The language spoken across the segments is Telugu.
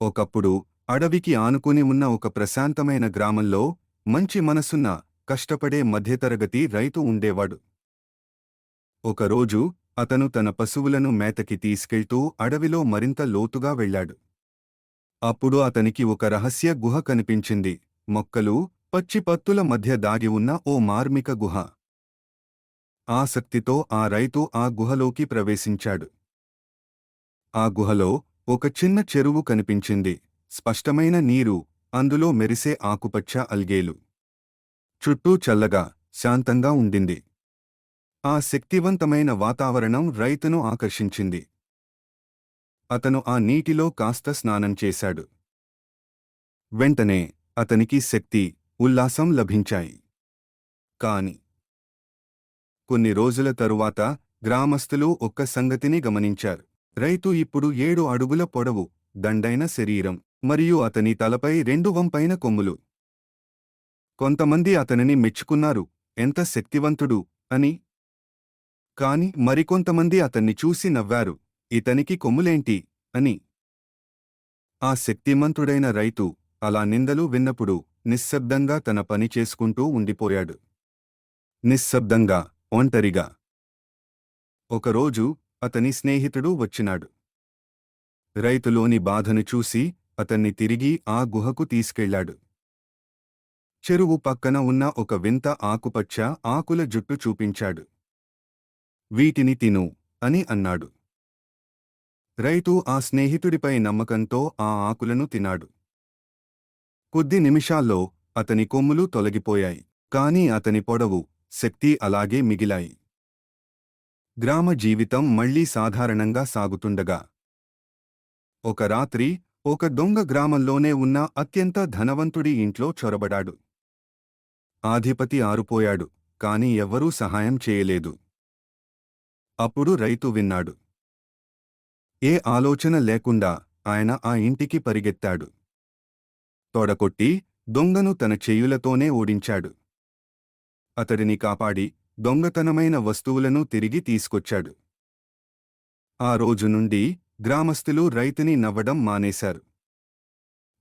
ఒకప్పుడు అడవికి ఆనుకుని ఉన్న ఒక ప్రశాంతమైన గ్రామంలో మంచి మనసున్న కష్టపడే మధ్యతరగతి రైతు ఉండేవాడు. ఒకరోజు అతను తన పశువులను మేతకి తీసుకెళ్తూ అడవిలో మరింత లోతుగా వెళ్ళాడు. అప్పుడు అతనికి ఒక రహస్య గుహ కనిపించింది. మొక్కలు పచ్చిపత్తుల మధ్య దాగి ఉన్న ఓ మార్మిక గుహ. ఆసక్తితో ఆ రైతు ఆ గుహలోకి ప్రవేశించాడు. ఆ గుహలో ఒక చిన్న చెరువు కనిపించింది. స్పష్టమైన నీరు అందులో మెరిసే ఆకుపచ్చ అల్గేలు. చుట్టూ చల్లగా శాంతంగా ఉండింది. ఆ శక్తివంతమైన వాతావరణం రైతును ఆకర్షించింది. అతను ఆ నీటిలో కాస్త స్నానం చేశాడు. వెంటనే అతనికి శక్తి ఉల్లాసం లభించాయి. కాని కొన్ని రోజుల తరువాత గ్రామస్తులు ఒక్క సంగతిని గమనించారు. రైతు ఇప్పుడు ఏడు అడుగుల పొడవు దండైన శరీరం మరియు అతని తలపై రెండు వంపైన కొమ్ములు. కొంతమంది అతనిని మెచ్చుకున్నారు ఎంత శక్తివంతుడు! అని. కాని మరికొంతమంది అతన్ని చూసి నవ్వారు ఇతనికి కొమ్ములేంటి? అని. ఆ శక్తిమంతుడైన రైతు అలా నిందలు విన్నప్పుడు నిశ్శబ్దంగా తన పని చేసుకుంటూ ఉండిపోయాడు. నిశ్శబ్దంగా ఒంటరిగా. ఒకరోజు అతని స్నేహితుడు వచ్చినాడు. రైతులోని బాధను చూసి అతన్ని తిరిగి ఆ గుహకు తీసుకెళ్ళాడు. చెరువు పక్కన ఉన్న ఒక వింత ఆకుపచ్చ ఆకుల జుట్టు చూపించాడు. వీటిని తిను అని అన్నాడు. రైతు ఆ స్నేహితుడిపై నమ్మకంతో ఆ ఆకులను తినాడు. కొద్ది నిమిషాల్లో అతని కొమ్ములు తొలగిపోయాయి కాని అతని పొడవు శక్తి అలాగే మిగిలాయి. గ్రామ జీవితం మళ్ళీ సాధారణంగా సాగుతుండగా. ఒక రాత్రి ఒక దొంగ గ్రామంలోనే ఉన్న అత్యంత ధనవంతుడి ఇంట్లో చొరబడాడు. ఆధిపతి ఆరుపోయాడు కాని ఎవ్వరూ సహాయం చేయలేదు. అప్పుడు రైతు విన్నాడు. ఏ ఆలోచన లేకుండా ఆయన ఆ ఇంటికి పరిగెత్తాడు. తొడకొట్టి దొంగను తన చెయ్యులతోనే ఓడించాడు. అతడిని కాపాడి దొంగతనమైన వస్తువులను తిరిగి తీసుకొచ్చాడు. ఆ రోజు నుండి గ్రామస్తులు రైతుని నవ్వడం మానేశారు.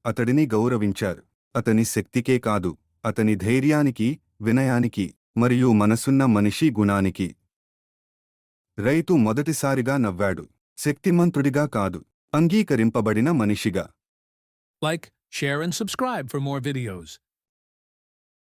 అతడిని గౌరవించారు. అతని శక్తికే కాదు అతని ధైర్యానికి వినయానికి మరియు మనసున్న మనిషి గుణానికి. రైతు మొదటిసారిగా నవ్వాడు. శక్తిమంతుడిగా కాదు అంగీకరింపబడిన మనిషిగా. Like share and subscribe for more videos